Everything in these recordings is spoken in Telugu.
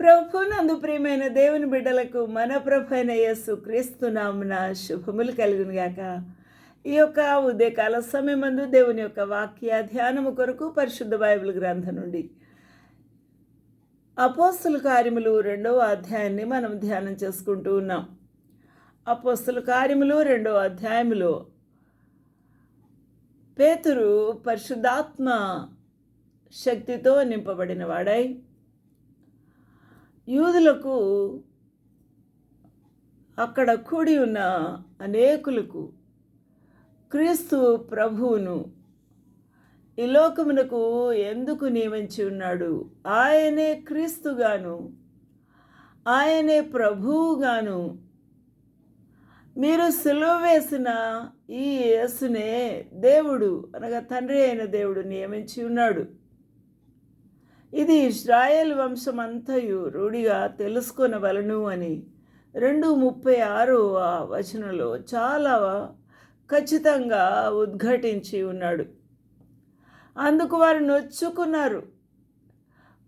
ప్రభునందు ప్రియమైన దేవుని బిడ్డలకు మన ప్రభు అయిన యేసు క్రీస్తునామున శుభములు కలుగును గాక. ఈ యొక్క ఉదయకాల సమయమందు దేవుని యొక్క వాక్య ధ్యానము కొరకు పరిశుద్ధ బైబిల్ గ్రంథం నుండి అపోస్తుల కార్యములు రెండవ అధ్యాయాన్ని మనం ధ్యానం చేసుకుంటూ ఉన్నాం. అపోస్తుల కార్యములు రెండవ అధ్యాయములో పేతురు పరిశుద్ధాత్మ శక్తితో నింపబడిన వాడై యూదులకు అక్కడ కూడి ఉన్న అనేకులకు క్రీస్తు ప్రభువును ఈ లోకమునకు ఎందుకు నియమించి ఉన్నాడు? ఆయనే క్రీస్తుగాను ఆయనే ప్రభువుగాను. మీరు సులువ వేసిన ఈ యేసునే దేవుడు అనగా తండ్రి అయిన దేవుడు నియమించి ఉన్నాడు. ఇది ఇజ్రాయేల్ వంశమంతయు రూఢిగా తెలుసుకొనవలను అని. రెండు ముప్పై ఆరు వచనంలో చాలా ఖచ్చితంగా ఉద్ఘాటించి ఉన్నాడు. అందుకు వారు నొచ్చుకున్నారు.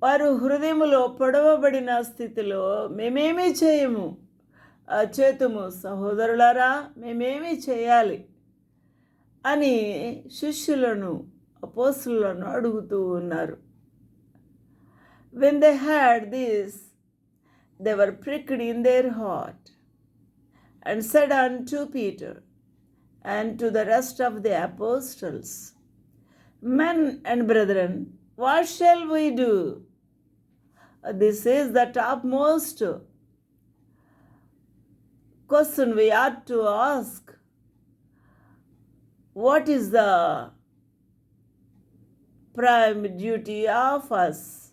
వారు హృదయములో పొడవబడిన స్థితిలో మేమేమీ చేయము? ఆ చేతుము సహోదరులారా మేమేమీ చేయాలి? అని శిష్యులను అపోసులను అడుగుతూ ఉన్నారు. When they heard this, they were pricked in their heart and said unto Peter and to the rest of the apostles, Men and brethren, what shall we do? This is the topmost question we ought to ask. What is the prime duty of us?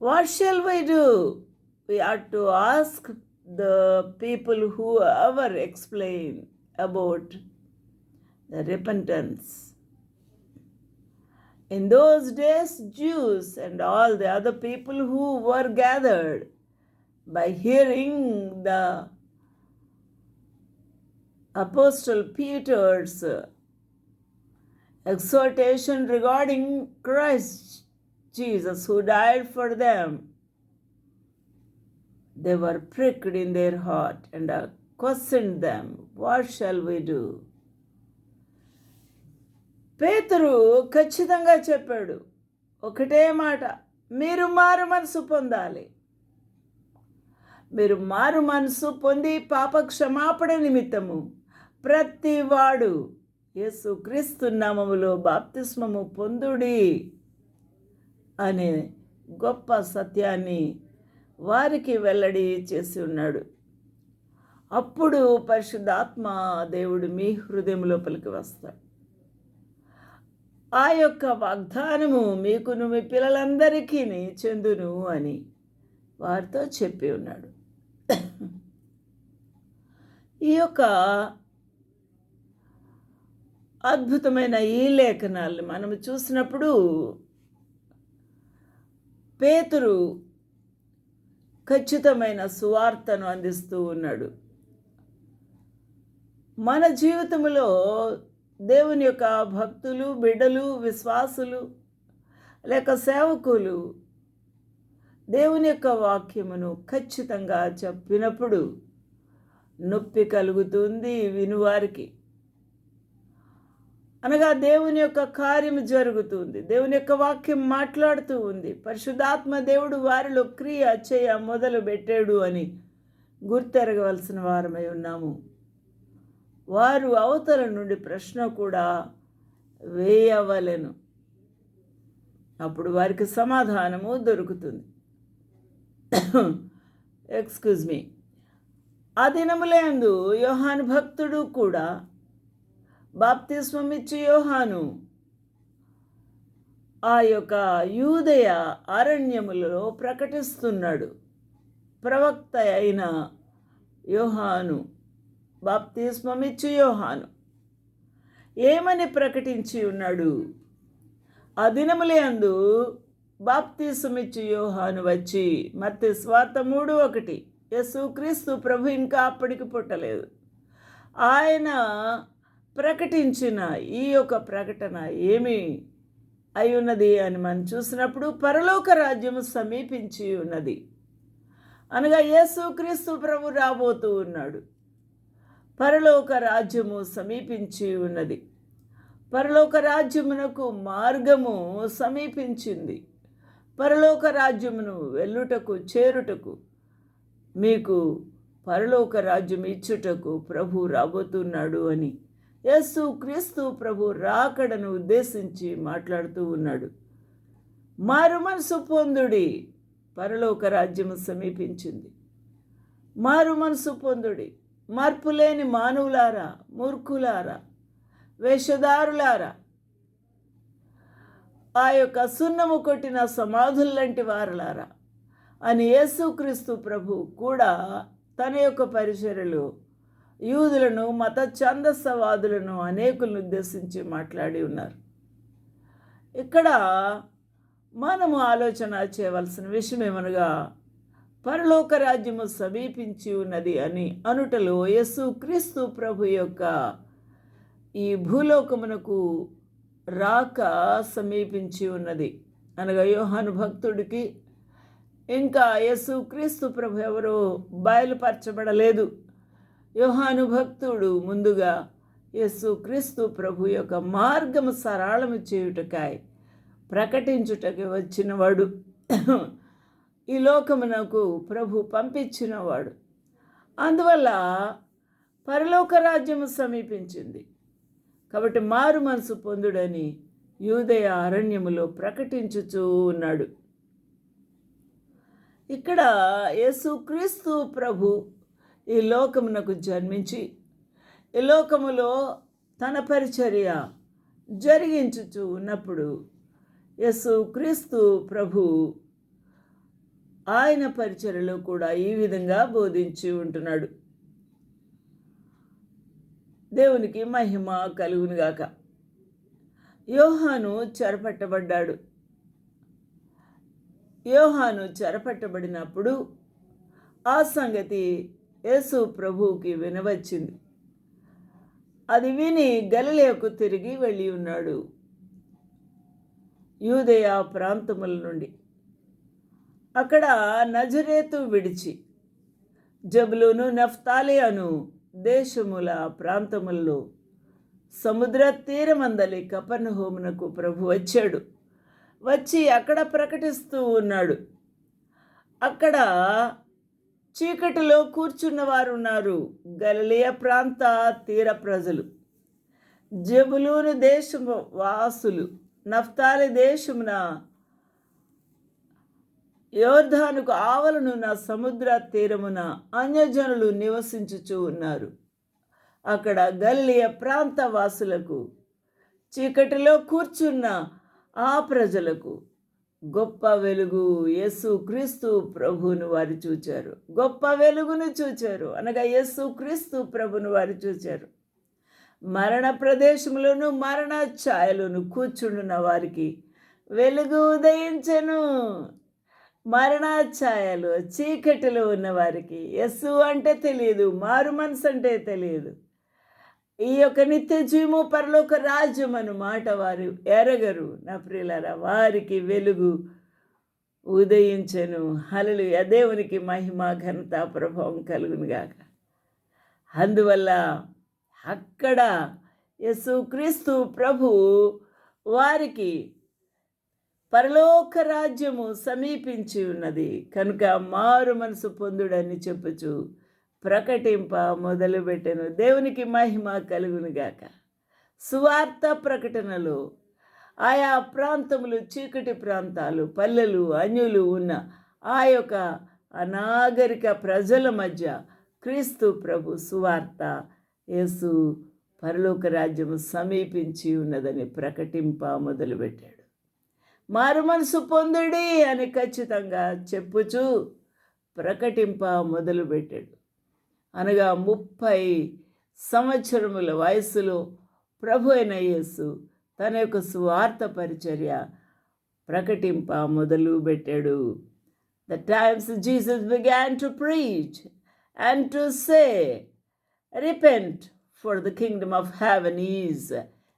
What shall we do? We are to ask the people who ever explain about the repentance. In those days, Jews and all the other people who were gathered by hearing the Apostle Peter's exhortation regarding Christ Jesus who died for them, they were pricked in their heart and uh, questioned them, What shall we do? పేతురు ఖచ్చితంగా చెప్పాడు ఒకటే మాట మీరు మారు మనసు పొందాలి మీరు మారు మనసు పొంది పాప క్షమాపణ నిమిత్తము ప్రతివాడు యేసు క్రీస్తు నామములో బాప్తిస్మము పొందుడి అనే గొప్ప సత్యాన్ని వారికి వెల్లడి చేసి ఉన్నాడు. అప్పుడు పరిశుద్ధాత్మ దేవుడు మీ హృదయం లోపలికి వస్తాడు. ఆ యొక్క వాగ్దానము మీకును మీ పిల్లలందరికీ చెందును అని వారితో చెప్పి ఉన్నాడు. ఈ యొక్క అద్భుతమైన ఈ లేఖనాలను మనం చూసినప్పుడు పేతురు ఖచ్చితమైన సువార్తను అందిస్తూ ఉన్నాడు. మన జీవితంలో దేవుని యొక్క భక్తులు బిడ్డలు విశ్వాసులు లేక సేవకులు దేవుని యొక్క వాక్యమును ఖచ్చితంగా చెప్పినప్పుడు నొప్పి కలుగుతుంది వినువారికి. అనగా దేవుని యొక్క కార్యం జరుగుతుంది. దేవుని యొక్క వాక్యం మాట్లాడుతూ ఉంది. పరిశుద్ధాత్మ దేవుడు వారిలో క్రియ చేయ మొదలు పెట్టాడు అని గుర్తెరగవలసిన వారమై ఉన్నాము. వారు అవతల నుండి ప్రశ్న కూడా వేయవలెను. అప్పుడు వారికి సమాధానము దొరుకుతుంది. ఎక్స్క్యూజ్ మీ ఆ దినములందు యోహాన్ భక్తుడు కూడా బాప్తిస్వమిచ్చు యోహాను. ఆ యొక్క యూదయ అరణ్యములలో ప్రకటిస్తున్నాడు. ప్రవక్త అయిన యోహాను. బాప్తిస్మమిచ్చు యోహాను. ఏమని ప్రకటించి ఉన్నాడు? ఆ దినములే అందు బాప్తిస్మిచ్చు యోహాను వచ్చి మత్తి స్వార్థ మూడు ఒకటి. యస్సు క్రీస్తు ప్రభు ఇంకా అప్పటికి పుట్టలేదు. ఆయన ప్రకటించిన ఈ యొక్క ప్రకటన ఏమి అయి ఉన్నది అని మనం చూసినప్పుడు పరలోక రాజ్యము సమీపించి ఉన్నది. అనగా యేసుక్రీస్తు ప్రభు రాబోతూ ఉన్నాడు. పరలోక రాజ్యము సమీపించి ఉన్నది. పరలోక రాజ్యమునకు మార్గము సమీపించింది. పరలోక రాజ్యమును వెళ్ళుటకు చేరుటకు మీకు పరలోక రాజ్యం ఇచ్చుటకు ప్రభు రాబోతున్నాడు అని యేసు క్రీస్తు ప్రభు రాకడను ఉద్దేశించి మాట్లాడుతూ ఉన్నాడు. మారు మనసు పొందుడి పరలోక రాజ్యము సమీపించింది. మారు మనసు పొందుడి మార్పు లేని మానవులారా మూర్ఖులారా వేషధారులారా. ఆ యొక్క సున్నము కొట్టిన సమాధుల్లాంటి వారలారా. అని యేసుక్రీస్తు ప్రభు కూడా తన యొక్క పరిచర్యలో యూదులను మత ఛందస్సవాదులను అనేకులను ఉద్దేశించి మాట్లాడి ఉన్నారు. ఇక్కడ మనము ఆలోచన చేయవలసిన విషయం ఏమనగా పరలోక రాజ్యము సమీపించి ఉన్నది అని అనుటలో యేసు క్రీస్తు ప్రభు యొక్క ఈ భూలోకమునకు రాక సమీపించి ఉన్నది. అనగా యోహాను భక్తుడికి ఇంకా యేసు క్రీస్తు ప్రభు ఎవరో బయలుపరచబడలేదు. యోహాను భక్తుడు ముందుగా యేసు క్రీస్తు ప్రభు యొక్క మార్గము సరళము చేయుటకాయ ప్రకటించుటకి వచ్చినవాడు. ఈ లోకమునకు ప్రభు పంపించినవాడు. అందువల్ల పరలోక రాజ్యము సమీపించింది. కాబట్టి మారు మనసు పొందుడని యూదయ అరణ్యములో ప్రకటించుచూ ఉన్నాడు. ఇక్కడ యేసుక్రీస్తు ప్రభు ఈ లోకమునకు జన్మించి ఈ లోకములో తన పరిచర్య జరిగించుచు ఉన్నప్పుడు యస్సు క్రీస్తు ప్రభు ఆయన పరిచర్యలో కూడా ఈ విధంగా బోధించి ఉంటున్నాడు. దేవునికి మహిమ కలుగునుగాక యోహాను చెరపట్టబడ్డాడు. యోహాను చెరపట్టబడినప్పుడు ఆ సంగతి యేసు ప్రభువుకి వినవచ్చింది. అది విని గలిలేకు తిరిగి వెళ్ళి ఉన్నాడు. యూదయ ప్రాంతముల నుండి. అక్కడ నజరేతు విడిచి జబులును నఫ్తాలి అను దేశముల ప్రాంతముల్లో సముద్ర తీరమందలి కపర్ణహోమునకు ప్రభు వచ్చాడు. వచ్చి అక్కడ ప్రకటిస్తూ ఉన్నాడు. అక్కడ చీకటిలో కూర్చున్న వారు ఉన్నారు గలలియ ప్రాంత తీర ప్రజలు. జబులూను దేశము వాసులు. నఫ్తాలి దేశమున యోర్ధానుకు ఆవలను నా సముద్ర తీరమున అన్యజనులు నివసించుచూ ఉన్నారు. అక్కడ గల్లియ ప్రాంత వాసులకు చీకటిలో కూర్చున్న ఆ ప్రజలకు గొప్ప వెలుగు యేసు క్రీస్తు ప్రభువును వారు చూచారు. గొప్ప వెలుగును చూచారు. అనగా యేసు క్రీస్తు ప్రభును వారు చూచారు. మరణ ప్రదేశంలోను మరణ ఛాయలోను కూర్చుండున్న వారికి వెలుగు ఉదయించను. మరణఛాయలు చీకటిలో ఉన్న వారికి యస్సు అంటే తెలియదు మారు మనసు అంటే తెలియదు. ఈ యొక్క నిత్య జీవము పరలోక రాజ్యం అను మాట వారు ఎరగరు. నా ప్రియులారా వారికి వెలుగు ఉదయించను. హలలు దేవునికి మహిమ ఘనత ప్రభావం కలుగునుగాక అందువల్ల అక్కడ క్రీస్తు ప్రభు వారికి పరలోక రాజ్యము సమీపించి ఉన్నది. కనుక మారు మనసు పొందుడని చెప్పుచు ప్రకటింప మొదలుపెట్టెను. దేవునికి మహిమ కలుగునుగాక. సువార్త ప్రకటనలో. ఆయా ప్రాంతములు చీకటి ప్రాంతాలు పల్లెలు అన్యులు ఉన్న ఆ యొక్క అనాగరిక ప్రజల మధ్య క్రీస్తు ప్రభు సువార్త యేసు పరలోక రాజ్యము సమీపించి ఉన్నదని ప్రకటింప మొదలుపెట్టాడు. మారు మనసు పొందుడి అని ఖచ్చితంగా చెప్పుచూ ప్రకటింప మొదలుపెట్టాడు. అనగా ముప్పై సంవత్సరముల వయస్సులో ప్రభు అయిన యేసు తన యొక్క స్వార్థ పరిచర్య ప్రకటింప మొదలు పెట్టాడు. The times Jesus began to preach and to say repent for the kingdom of heaven is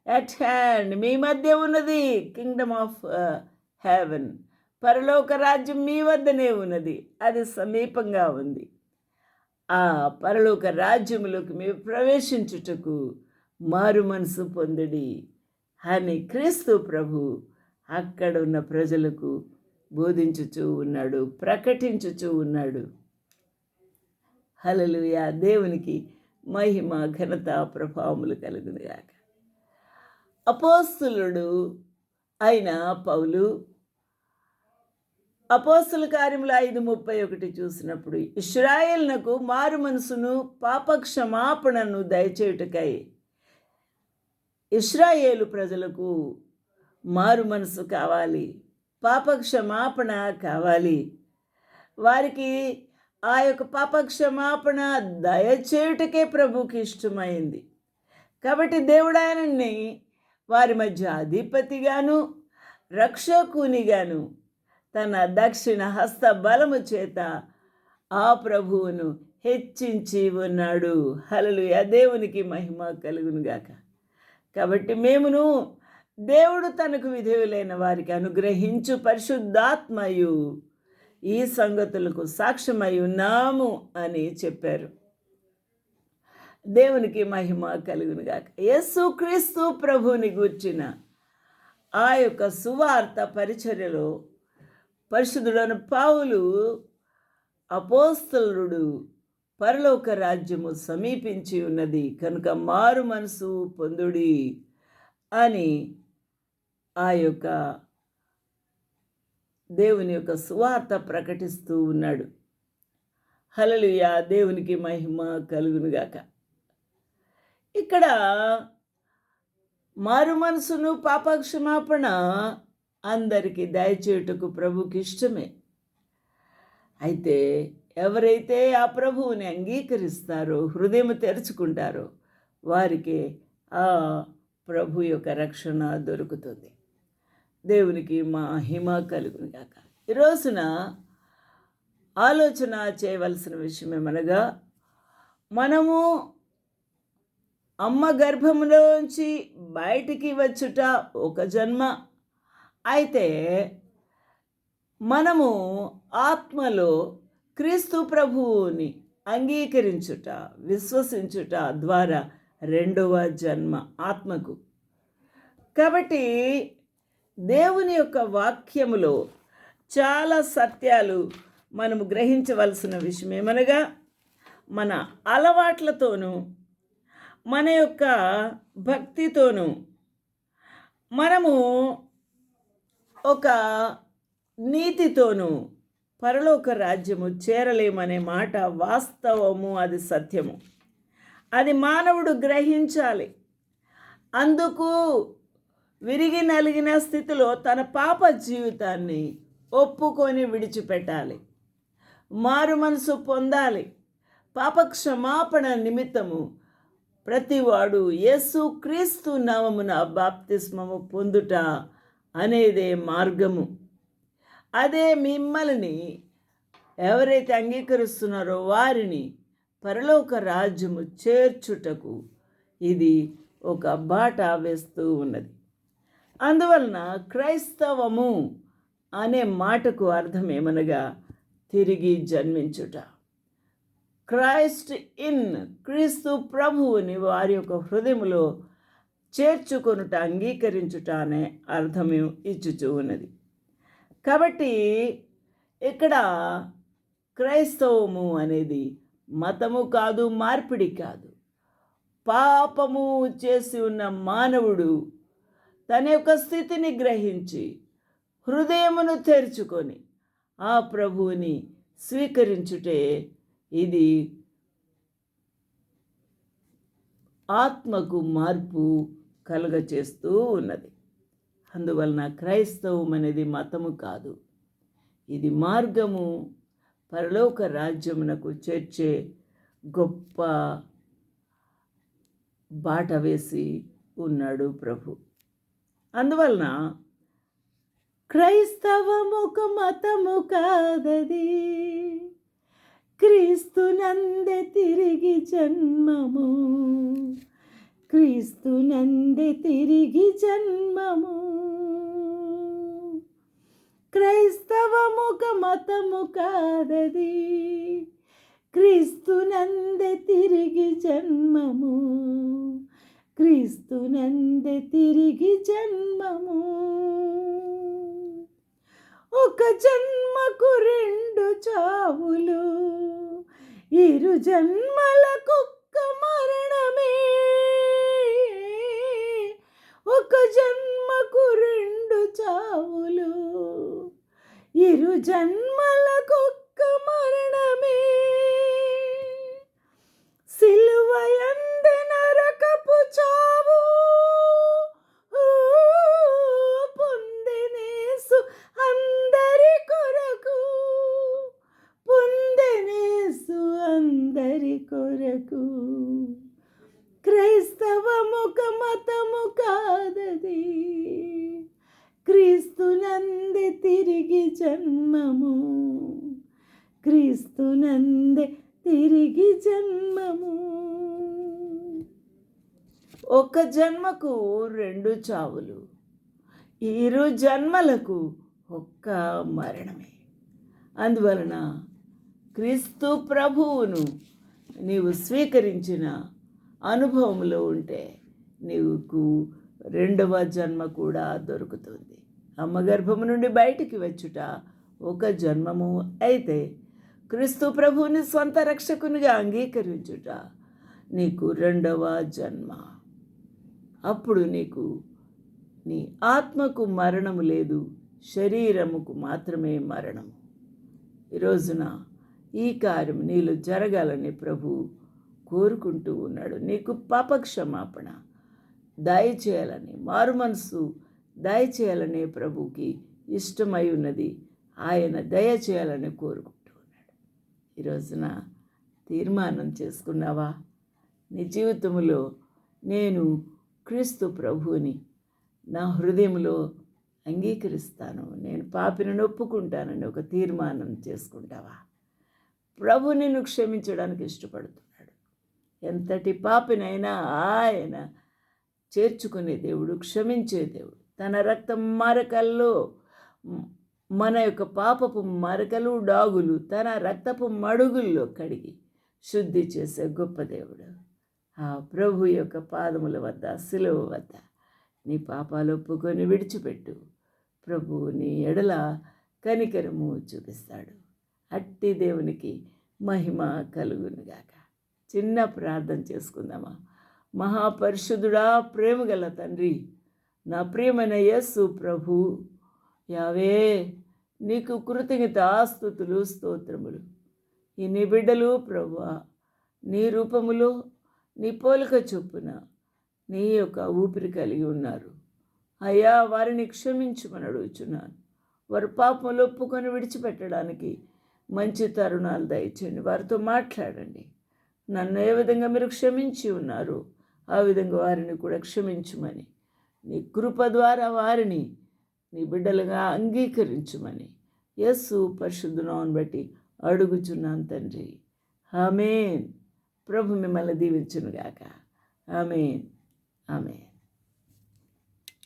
at hand మీ మధ్య ఉన్నది కింగ్డమ్ ఆఫ్ హెవెన్ పరలోక రాజ్యం మీ వద్దనే ఉన్నది. అది సమీపంగా ఉంది. ఆ పరలోక రాజ్యములోకి మేము ప్రవేశించుటకు మారు మనసు పొందడి. అని క్రీస్తు ప్రభు అక్కడ ఉన్న ప్రజలకు బోధించుచూ ఉన్నాడు ప్రకటించుచూ ఉన్నాడు. హలలుయా దేవునికి మహిమ ఘనత ప్రభావములు కలుగునుగాక. అపోస్తులుడు అయిన పౌలు అపోస్తుల కార్యములు ఐదు ముప్పై ఒకటి చూసినప్పుడు ఇస్రాయేల్నకు మారు మనసును పాపక్షమాపణను దయచేయుటకై ఇస్రాయేలు ప్రజలకు మారు మనసు కావాలి పాపక్షమాపణ కావాలి. వారికి ఆ యొక్క పాపక్షమాపణ దయచేయుటకే ప్రభుకి ఇష్టమైంది. కాబట్టి దేవుడు ఆయనని వారి మధ్య అధిపతిగాను రక్షకునిగాను తన దక్షిణ హస్త బలము చేత ఆ ప్రభువును హెచ్చించి ఉన్నాడు. హలలు దేవునికి మహిమ కలుగునుగాక కాబట్టి మేమును దేవుడు తనకు విధేయులైన వారికి అనుగ్రహించు పరిశుద్ధాత్మయు ఈ సంగతులకు సాక్ష్యమై ఉన్నాము అని చెప్పారు. దేవునికి మహిమ కలుగునుగాక యేసు క్రీస్తు ప్రభుని గూర్చిన ఆ యొక్క సువార్త పరిచర్యలో పరిశుద్ధుడైన పావులు అపోస్తలుడు పరలోక రాజ్యము సమీపించి ఉన్నది. కనుక మారు మనసు పొందుడి అని ఆ యొక్క దేవుని యొక్క సువార్త ప్రకటిస్తూ ఉన్నాడు. హలలుయ దేవునికి మహిమ కలుగునుగాక ఇక్కడ మారు మనసును పాపక్షమాపణ అందరికీ దయచేయుటకు ప్రభుకి ఇష్టమే. అయితే ఎవరైతే ఆ ప్రభువుని అంగీకరిస్తారో హృదయం తెరుచుకుంటారో వారికి ఆ ప్రభు యొక్క రక్షణ దొరుకుతుంది. దేవునికి మా హిమ కలుగును కాక ఈ రోజున ఆలోచన చేయవలసిన విషయం ఏమనగా మనము అమ్మ గర్భంలోంచి బయటికి వచ్చుట ఒక జన్మ అయితే మనము ఆత్మలో క్రీస్తు ప్రభువుని అంగీకరించుట విశ్వసించుట ద్వారా రెండవ జన్మ ఆత్మకు. కాబట్టి దేవుని యొక్క వాక్యములో చాలా సత్యాలు మనము గ్రహించవలసిన విషయం ఏమనగా మన అలవాట్లతోనూ మన యొక్క భక్తితోనూ మనము ఒక నీతితోనూ పరలోక రాజ్యము చేరలేమనే మాట వాస్తవము అది సత్యము. అది మానవుడు గ్రహించాలి. అందుకు విరిగి నలిగిన స్థితిలో తన పాప జీవితాన్ని ఒప్పుకొని విడిచిపెట్టాలి. మారు మనసు పొందాలి. పాప క్షమాపణ నిమిత్తము ప్రతివాడు యేసు క్రీస్తు నామమున బాప్తిస్మము పొందుట అనేదే మార్గము. అదే మిమ్మల్ని ఎవరైతే అంగీకరిస్తున్నారో వారిని పరలోక రాజ్యము చేర్చుటకు ఇది ఒక బాట వేస్తూ ఉన్నది. అందువలన క్రైస్తవము అనే మాటకు అర్థం ఏమనగా తిరిగి జన్మించుట. క్రైస్ట్ ఇన్ క్రీస్తు ప్రభువుని వారి యొక్క హృదయంలో చేర్చుకొనుట అంగీకరించుట అనే ఇచ్చుచు ఇచ్చుచూ ఉన్నది. కాబట్టి ఇక్కడ క్రైస్తవము అనేది మతము కాదు మార్పిడి కాదు. పాపము చేసి ఉన్న మానవుడు తన యొక్క స్థితిని గ్రహించి హృదయమును తెరుచుకొని ఆ ప్రభువుని స్వీకరించుటే ఇది ఆత్మకు మార్పు కలుగచేస్తూ ఉన్నది. అందువలన క్రైస్తవం అనేది మతము కాదు. ఇది మార్గము. పరలోక రాజ్యమునకు చేర్చే గొప్ప బాట వేసి ఉన్నాడు ప్రభు. అందువలన క్రైస్తవము ఒక మతము కాదది. క్రీస్తునందే తిరిగి జన్మము. క్రీస్తు నందే తిరిగి జన్మము. క్రైస్తవముక మతము కాదది. క్రీస్తు నందే తిరిగి జన్మము. క్రీస్తు నందే తిరిగి జన్మము. ఒక జన్మకు రెండు చావులు. ఇరు జన్మలకొక్క మరణమే. ఒక జన్మకు రెండు చావులు. ఇరు జన్మలకొక్క మరణమే. సిలువయందు నరకపు చావు. పొందెనేసు అందరి కొరకు. పొందెనేసు అందరి కొరకు. క్రైస్తవ ముఖం క్రీస్తునందే తిరిగి జన్మము. క్రీస్తునందే తిరిగి జన్మము. ఒక జన్మకు రెండు చావులు ఇరు జన్మలకు ఒక్క మరణమే. అందువలన క్రీస్తు ప్రభువును నీవు స్వీకరించిన అనుభవంలో ఉంటే నీకు రెండవ జన్మ కూడా దొరుకుతుంది. అమ్మ గర్భము నుండి బయటికి వచ్చుట ఒక జన్మము అయితే క్రీస్తు ప్రభువుని స్వంత రక్షకునిగా అంగీకరించుట నీకు రెండవ జన్మ. అప్పుడు నీకు నీ ఆత్మకు మరణము లేదు శరీరముకు మాత్రమే మరణము. ఈ రోజున ఈ కార్యం నీలో జరగాలని ప్రభు కోరుకుంటూ ఉన్నాడు. నీకు పాపక్షమాపణ దయచేయాలని మారు మనసు దయచేయాలనే ప్రభుకి ఇష్టమై ఉన్నది. ఆయన దయచేయాలని కోరుకుంటూ ఉన్నాడు. ఈ రోజున తీర్మానం చేసుకున్నావా? నీ జీవితంలో నేను క్రీస్తు ప్రభువుని నా హృదయంలో అంగీకరిస్తాను. నేను పాపిని ఒప్పుకుంటానని ఒక తీర్మానం చేసుకుంటావా? ప్రభు నిన్ను క్షమించడానికి ఇష్టపడుతున్నాడు. ఎంతటి పాపినైనా ఆయన చేర్చుకునే దేవుడు క్షమించే దేవుడు. తన రక్తం మరకల్లో మన యొక్క పాపపు మరకలు డాగులు తన రక్తపు మడుగుల్లో కడిగి శుద్ధి చేసే గొప్ప దేవుడు. ఆ ప్రభు యొక్క పాదముల వద్ద సిలువ వద్ద నీ పాపాలు ఒప్పుకొని విడిచిపెట్టు. ప్రభు నీ ఎడల కనికరము చూపిస్తాడు. అట్టి దేవునికి మహిమ కలుగునుగాక చిన్న ప్రార్థన చేసుకుందామా? మహాపరిశుద్ధుడా ప్రేమగల తండ్రి నా ప్రియమైన యేసు ప్రభు యావే నీకు కృతజ్ఞత ఆస్తుతులు స్తోత్రములు. ఈ నీ బిడ్డలు ప్రభు నీ రూపములో నీ పోలిక చొప్పున నీ యొక్క ఊపిరి కలిగి ఉన్నారు. అయ్యా వారిని క్షమించమని అడుగుచున్నాను. వారు పాపములు ఒప్పుకొని విడిచిపెట్టడానికి మంచి తరుణాలు దయచేయండి. వారితో మాట్లాడండి. నన్ను ఏ విధంగా మీరు క్షమించి ఉన్నారు ఆ విధంగా వారిని కూడా క్షమించమని. నీ కృప ద్వారా వారిని నీ బిడ్డలుగా అంగీకరించమని యస్సు పరిశుద్ధనాన్ని బట్టి అడుగుచున్నాను తండ్రి. ఆమెన్. ప్రభు మిమ్మల్ని దీవించునుగాక. ఆమెన్. ఆమెన్.